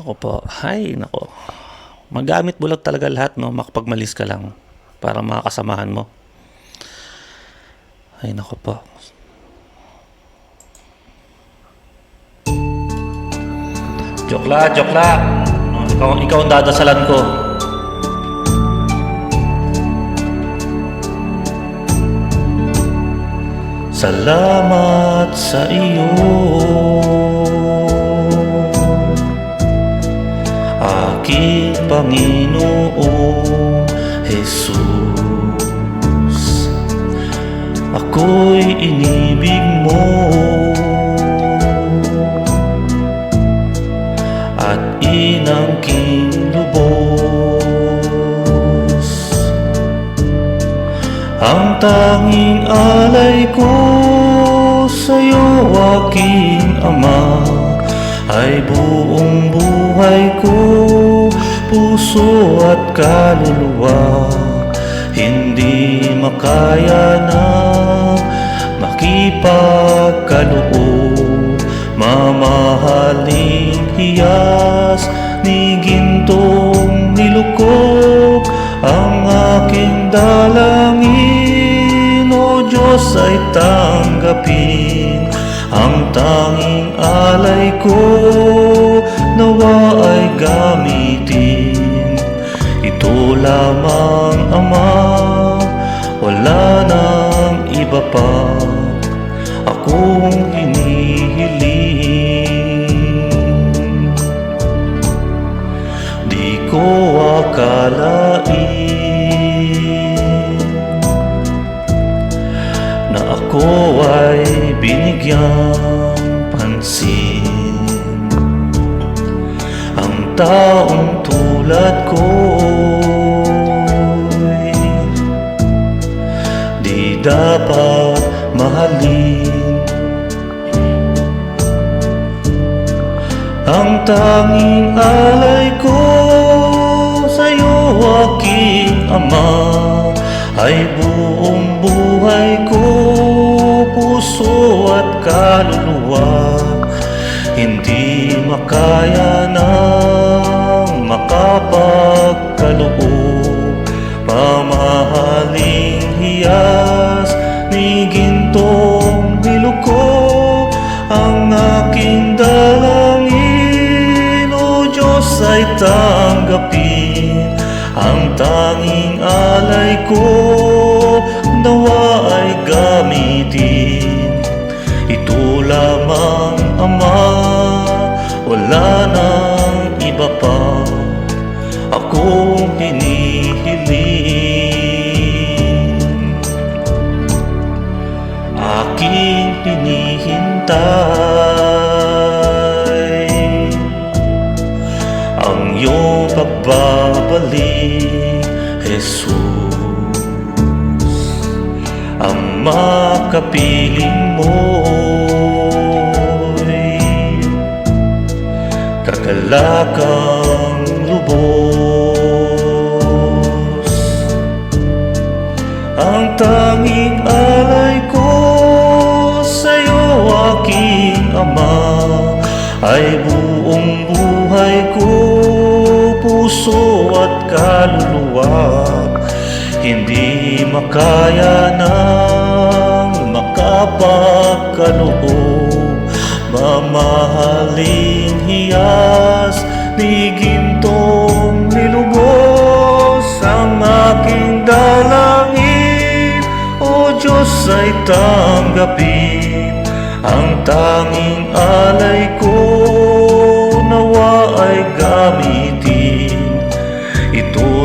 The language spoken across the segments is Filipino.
Ako po, hay, nako. Magamit bulag talaga lahat, no? Makapagmalis ka lang para makakasamahan mo. Ay, nako po. Joke la, Ikaw, ikaw ang dadasalan ko. Salamat sa iyo Aking Panginoong Jesus Ako'y inibig mo. At inangking lubos Ang tanging alay ko sa'yo aking Ama Ay buong buhay ko, puso at kaluluwa Hindi makaya na makipagkaloob. Mamahaling hiyas ni gintong nilukog Ang aking dalangin, O Diyos ay tanggapin Ang tanging alay ko, nawa ay gamitin lamang Ama, wala nang iba pa. Akong hinihiling. Di ko akalain Na ako ay binigyang pansin. Ang taong tulad ko'y dapat mahalin. Ang tanging alay ko sa'yo aking Ama Ay buong buhay ko, puso at kaluluwa. Hindi makaya ng makapagkaloob Ang aking dalangin, O Diyos ay tanggapin. Ang tanging alay ko, nawa ay gamitin. Ito lamang Ama, wala nang iba pa. Akong hinihiling hinihintay Ang iyong pagbabalik, Jesus. Ang makapiling mo'y Kakalakang Ay buong buhay ko, puso at kaluluwa. Hindi makaya ng makapagkaloob. Mamahaling hiyas ni gintong nilubos Ang aking dalangin, O Diyos ay tanggapin Ang tanging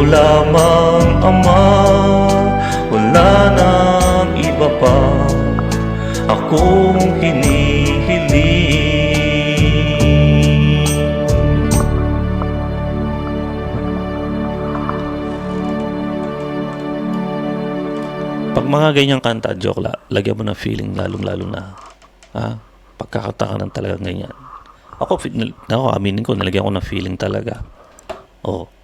lamang Ama, wala nang iba pa Akong hinihiling Pag mga ganyang kanta, joke la, lagyan mo ng feeling lalong-lalo na, ha? Pagkakataka ng talagang ganyan. Ako, ako, aminin ko, nalagyan ko ng feeling talaga. Oh.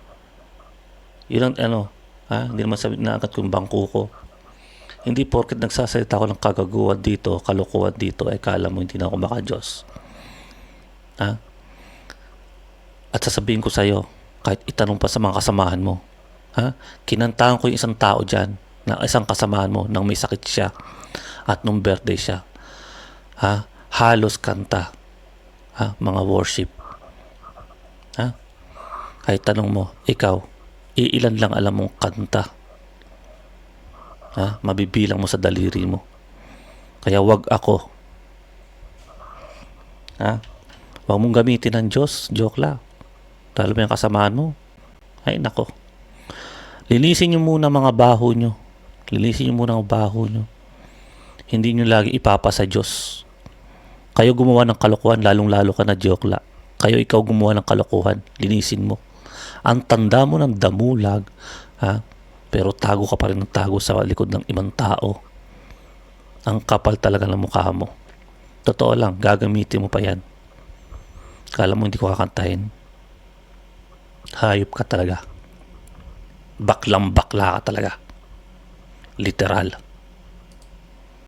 Yun ang, ano, ha? Hindi naman sabi, naagat ko yung bangko ko. Hindi porket nagsasalita ako ng kagaguhan dito, kalokohan dito, ay kala mo hindi na ako makajos. Ha? At sa sasabihin ko sa'yo, kahit itanong pa sa mga kasamahan mo, ha? Kinantahan ko yung isang tao dyan, na isang kasamahan mo, nang may sakit siya, at nung birthday siya. Ha? Halos kanta. Ha? Mga worship. Ha? Kahit tanong mo, ikaw, iilan lang alam mong kanta. Ha? Mabibilang mo sa daliri mo. Kaya wag ako. Ha? Huwag mong gamitin ng Diyos. Joke lang. Lalo mo yung kasamahan mo. Ay, nako. Linisin nyo muna mga baho nyo. Linisin nyo muna ang baho nyo. Hindi nyo lagi ipapa sa Diyos. Kayo gumawa ng kalokohan, lalong-lalo ka na joke la. Kayo ikaw gumawa ng kalokohan, linisin mo. Ang tanda mo ng damulag, ha? pero tago ka pa rin ng tago sa likod ng ibang tao. Ang kapal talaga ng mukha mo. Totoo lang, gagamitin mo pa yan. Kala mo hindi ko kakantahin. Hayop ka talaga. Baklang bakla ka talaga. Literal.